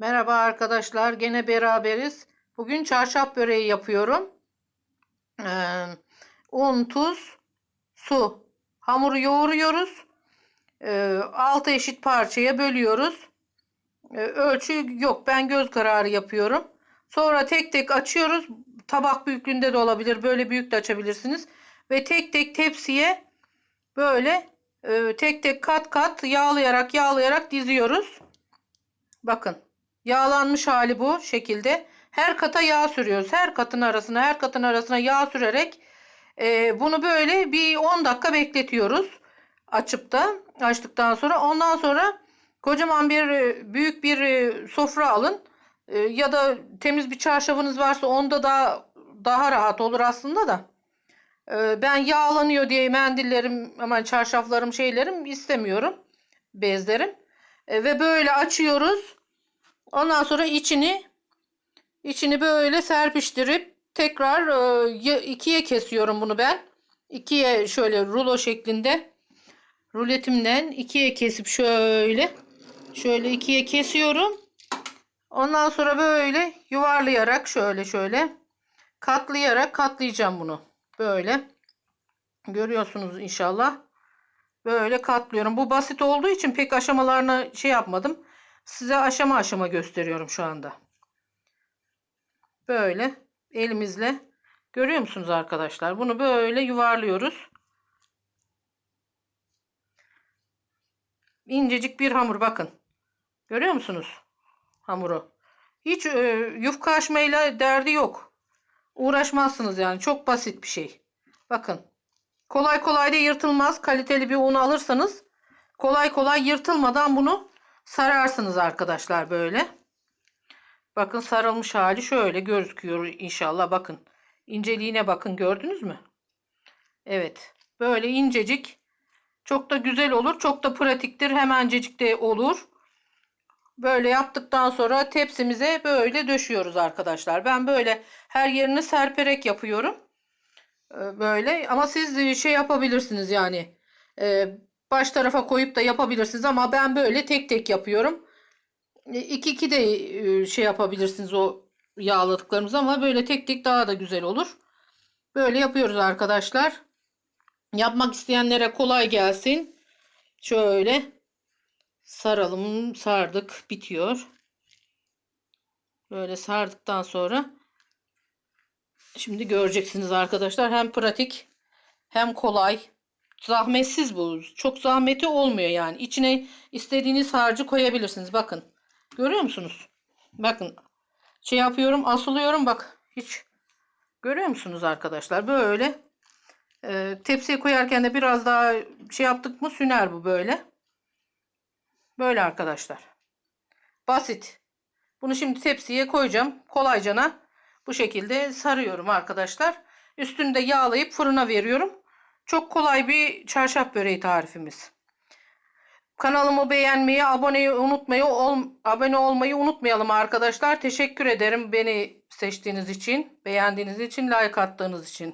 Merhaba arkadaşlar, gene beraberiz. Bugün çarşaf böreği yapıyorum. Ee, un, tuz, su. Hamuru yoğuruyoruz. Ee, 6 eşit parçaya bölüyoruz. Ee, ölçü yok, ben göz kararı yapıyorum. Sonra tek tek açıyoruz. Tabak büyüklüğünde de olabilir, böyle büyük de açabilirsiniz. Ve tek tek tepsiye böyle e, tek tek kat kat yağlayarak yağlayarak diziyoruz. Bakın. Yağlanmış hali bu şekilde. Her kata yağ sürüyoruz. Her katın arasına, her katın arasına yağ sürerek e, bunu böyle bir 10 dakika bekletiyoruz. Açıp da açtıktan sonra ondan sonra kocaman bir e, büyük bir e, sofra alın. E, ya da temiz bir çarşafınız varsa onda da daha rahat olur aslında da. E, ben yağlanıyor diye mendillerim, aman çarşaflarım, şeylerim istemiyorum. Bezlerim. E, ve böyle açıyoruz. Ondan sonra içini içini böyle serpiştirip tekrar e, ikiye kesiyorum bunu ben. İkiye şöyle rulo şeklinde ruletimden ikiye kesip şöyle şöyle ikiye kesiyorum. Ondan sonra böyle yuvarlayarak şöyle şöyle katlayarak katlayacağım bunu. Böyle. Görüyorsunuz inşallah. Böyle katlıyorum. Bu basit olduğu için pek aşamalarını şey yapmadım. Size aşama aşama gösteriyorum şu anda. Böyle elimizle görüyor musunuz arkadaşlar? Bunu böyle yuvarlıyoruz. İncecik bir hamur bakın. Görüyor musunuz? Hamuru. Hiç e, yufka açmayla derdi yok. Uğraşmazsınız yani. Çok basit bir şey. Bakın. Kolay kolay da yırtılmaz. Kaliteli bir un alırsanız kolay kolay yırtılmadan bunu sararsınız arkadaşlar böyle. Bakın sarılmış hali şöyle gözüküyor inşallah. Bakın. İnceliğine bakın gördünüz mü? Evet. Böyle incecik. Çok da güzel olur. Çok da pratiktir. Hemencecik de olur. Böyle yaptıktan sonra tepsimize böyle döşüyoruz arkadaşlar. Ben böyle her yerini serperek yapıyorum. Ee, Böyle ama siz şey yapabilirsiniz yani. Baş tarafa koyup da yapabilirsiniz ama ben böyle tek tek yapıyorum. E, İki iki de e, şey yapabilirsiniz o yağladıklarımız ama böyle tek tek daha da güzel olur. Böyle yapıyoruz arkadaşlar. Yapmak isteyenlere kolay gelsin. Şöyle saralım. Sardık. Bitiyor. Böyle sardıktan sonra şimdi göreceksiniz arkadaşlar. Hem pratik hem kolay. Zahmetsiz bu. Çok zahmeti olmuyor yani. İçine istediğiniz harcı koyabilirsiniz. Bakın. Görüyor musunuz? Bakın. Şey yapıyorum. Asılıyorum. Bak. Hiç. Görüyor musunuz arkadaşlar? Böyle. Ee, tepsiye koyarken de biraz daha şey yaptık mı süner bu böyle. Böyle arkadaşlar. Basit. Bunu şimdi tepsiye koyacağım. Kolaycana bu şekilde sarıyorum arkadaşlar. Üstünü de yağlayıp fırına veriyorum. Çok kolay bir çarşaf böreği tarifimiz. Kanalımı beğenmeyi, aboneyi unutmayı, ol, abone olmayı unutmayalım arkadaşlar. Teşekkür ederim beni seçtiğiniz için, beğendiğiniz için, like attığınız için.